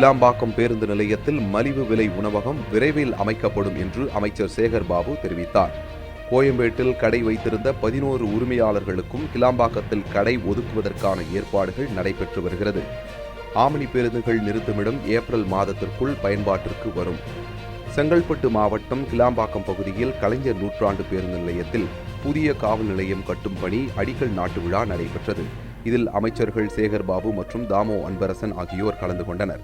கிளாம்பாக்கம் பேருந்து நிலையத்தில் மலிவு விலை உணவகம் விரைவில் அமைக்கப்படும் என்று அமைச்சர் சேகர் பாபு தெரிவித்தார். கோயம்பேட்டில் கடை வைத்திருந்த பதினோரு உரிமையாளர்களுக்கும் கிளாம்பாக்கத்தில் கடை ஒதுக்குவதற்கான ஏற்பாடுகள் நடைபெற்று வருகிறது. ஆமணி பேருந்துகள் நிறுத்துமிடம் ஏப்ரல் மாதத்திற்குள் பயன்பாட்டிற்கு வரும். செங்கல்பட்டு மாவட்டம் கிளாம்பாக்கம் பகுதியில் கலைஞர் நூற்றாண்டு பேருந்து நிலையத்தில் புதிய காவல் நிலையம் கட்டும் பணி அடிக்கல் நாட்டு விழா நடைபெற்றது. இதில் அமைச்சர்கள் சேகர் பாபு மற்றும் தாமோ அன்பரசன் ஆகியோர் கலந்து கொண்டனர்.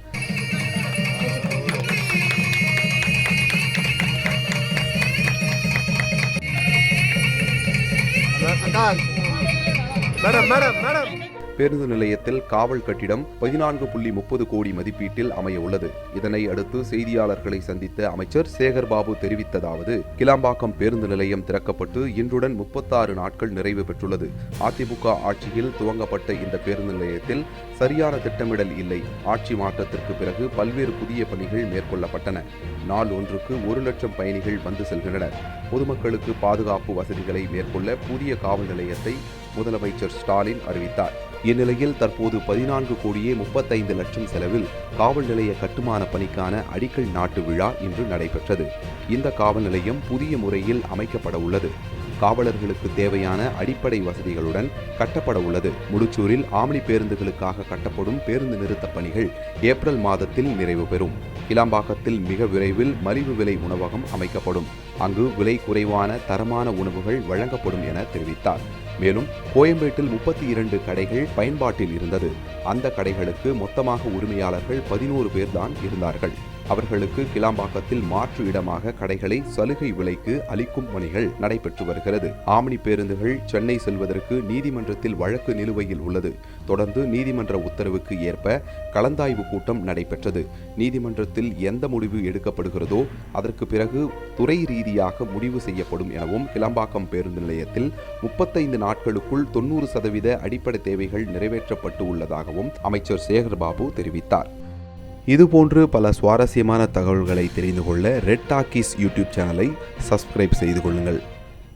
மேடம் மேடம் மேடம் பேருந்து நிலையத்தில் காவல் கட்டிடம் பதினான்கு புள்ளி முப்பது கோடி மதிப்பீட்டில் அமைய உள்ளது. இதனை அடுத்து செய்தியாளர்களை சந்தித்த அமைச்சர் சேகர் பாபு தெரிவித்ததாவது கிளாம்பாக்கம் பேருந்து நிலையம் திறக்கப்பட்டு இன்றுடன் முப்பத்தாறு நாட்கள் நிறைவு பெற்றுள்ளது. அதிமுக ஆட்சியில் துவங்கப்பட்ட இந்த பேருந்து நிலையத்தில் சரியான திட்டமிடல் இல்லை. ஆட்சி மாற்றத்திற்கு பிறகு பல்வேறு புதிய பணிகள் மேற்கொள்ளப்பட்டன. நாள் ஒன்றுக்கு ஒரு லட்சம் பயணிகள் வந்து செல்கின்றனர். பொதுமக்களுக்கு பாதுகாப்பு வசதிகளை மேற்கொள்ள புதிய காவல் நிலையத்தை முதலமைச்சர் ஸ்டாலின் அறிவித்தார். இந்நிலையில் தற்போது பதினான்கு கோடியே முப்பத்தைந்து லட்சம் செலவில் காவல் நிலைய கட்டுமான பணிக்கான அடிக்கல் நாட்டு விழா இன்று நடைபெற்றது. இந்த காவல் நிலையம் புதிய முறையில் அமைக்கப்பட உள்ளது. காவலர்களுக்கு தேவையான அடிப்படை வசதிகளுடன் கட்டப்பட உள்ளது முடிச்சூரில் ஆம்னி பேருந்துகளுக்காக கட்டப்படும் பேருந்து நிறுத்தப் பணிகள் ஏப்ரல் மாதத்தில் நிறைவு பெறும். கிளாம்பாக்கத்தில் மிக விரைவில் மலிவு விலை உணவகம் அமைக்கப்படும். அங்கு விலை குறைவான தரமான உணவுகள் வழங்கப்படும் என தெரிவித்தார். மேலும் கோயம்பேட்டில் முப்பத்தி இரண்டு கடைகள் பயன்பாட்டில் இருந்தது. அந்த கடைகளுக்கு மொத்தமாக உரிமையாளர்கள் பதினோரு பேர்தான் இருந்தார்கள். அவர்களுக்கு கிளாம்பாக்கத்தில் மாற்று இடமாக கடைகளை சலுகை விலைக்கு அளிக்கும் பணிகள் நடைபெற்று வருகிறது. ஆம்னி பேருந்துகள் சென்னை செல்வதற்கு நீதிமன்றத்தில் வழக்கு நிலுவையில் உள்ளது. தொடர்ந்து நீதிமன்ற உத்தரவுக்கு ஏற்ப கலந்தாய்வு கூட்டம் நடைபெற்றது. நீதிமன்றத்தில் எந்த முடிவு எடுக்கப்படுகிறதோ அதற்கு பிறகு துறை ரீதியாக முடிவு செய்யப்படும் எனவும் கிளம்பாக்கம் பேருந்து நிலையத்தில் முப்பத்தைந்து நாட்களுக்குள் தொண்ணூறு சதவீத அடிப்படை தேவைகள் நிறைவேற்றப்பட்டு உள்ளதாகவும் அமைச்சர் சேகர்பாபு தெரிவித்தார். இதுபோன்று பல சுவாரஸ்யமான தகவல்களை தெரிந்து கொள்ள ரெட் டாக்கீஸ் யூடியூப் சேனலை சப்ஸ்கிரைப் செய்து கொள்ளுங்கள்.